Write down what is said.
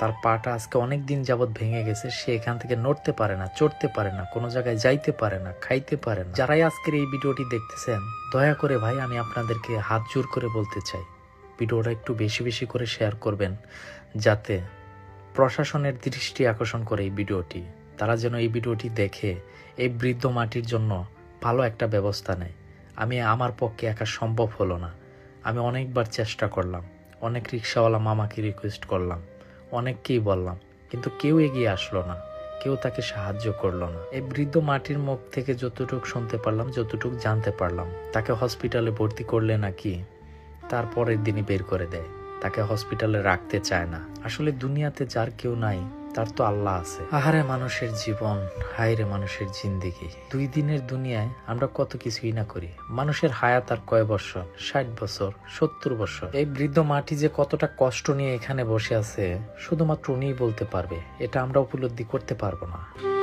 তার পাটা আজকে অনেক দিন যাবৎ ভেঙে গেছে, সে এখান থেকে নড়তে পারে না, চড়তে পারে না, কোনো জায়গায় যাইতে পারে না, খাইতে পারে না। যারাই আজকের এই ভিডিওটি দেখতেছেন, দয়া করে ভাই, আমি আপনাদেরকে হাত জোর করে বলতে চাই, ভিডিওটা একটু বেশি বেশি করে শেয়ার করবেন, যাতে প্রশাসনের দৃষ্টি আকর্ষণ করে এই ভিডিওটি। তারা যেন এই ভিডিওটি দেখে, এই বৃদ্ধ মাটির জন্য ভালো একটা ব্যবস্থা নেয়। আমি আমার পক্ষে একা সম্ভব হলো না। আমি অনেকবার চেষ্টা করলাম, অনেক রিক্সাওয়ালা মামাকে রিকোয়েস্ট করলাম। অনেককেই বললাম, কিন্তু কেউ এগিয়ে আসলো না, কেউ তাকে সাহায্য করল না। এই বৃদ্ধ মাটির মুখ থেকে যতটুকু শুনতে পারলাম, যতটুকু জানতে পারলাম, তাকে হসপিটালে ভর্তি করলে নাকি তারপরের দিনই বের করে দেয়। তাকে হসপিটালে রাখতে চায় না। আসলে দুনিয়াতে যার কেউ নাই তার তো আল্লাহ আছে। আহারে মানুষের জীবন, হায়রে মানুষের জিন্দিগি। দুই দিনের দুনিয়ায় আমরা কত কিছুই না করি। মানুষের হায়াত আর কয় বছর? ষাট বছর, সত্তর বছর। এই বৃদ্ধ মাটি যে কতটা কষ্ট নিয়ে এখানে বসে আছে, শুধুমাত্র উনিই বলতে পারবে। এটা আমরা উপলব্ধি করতে পারব না।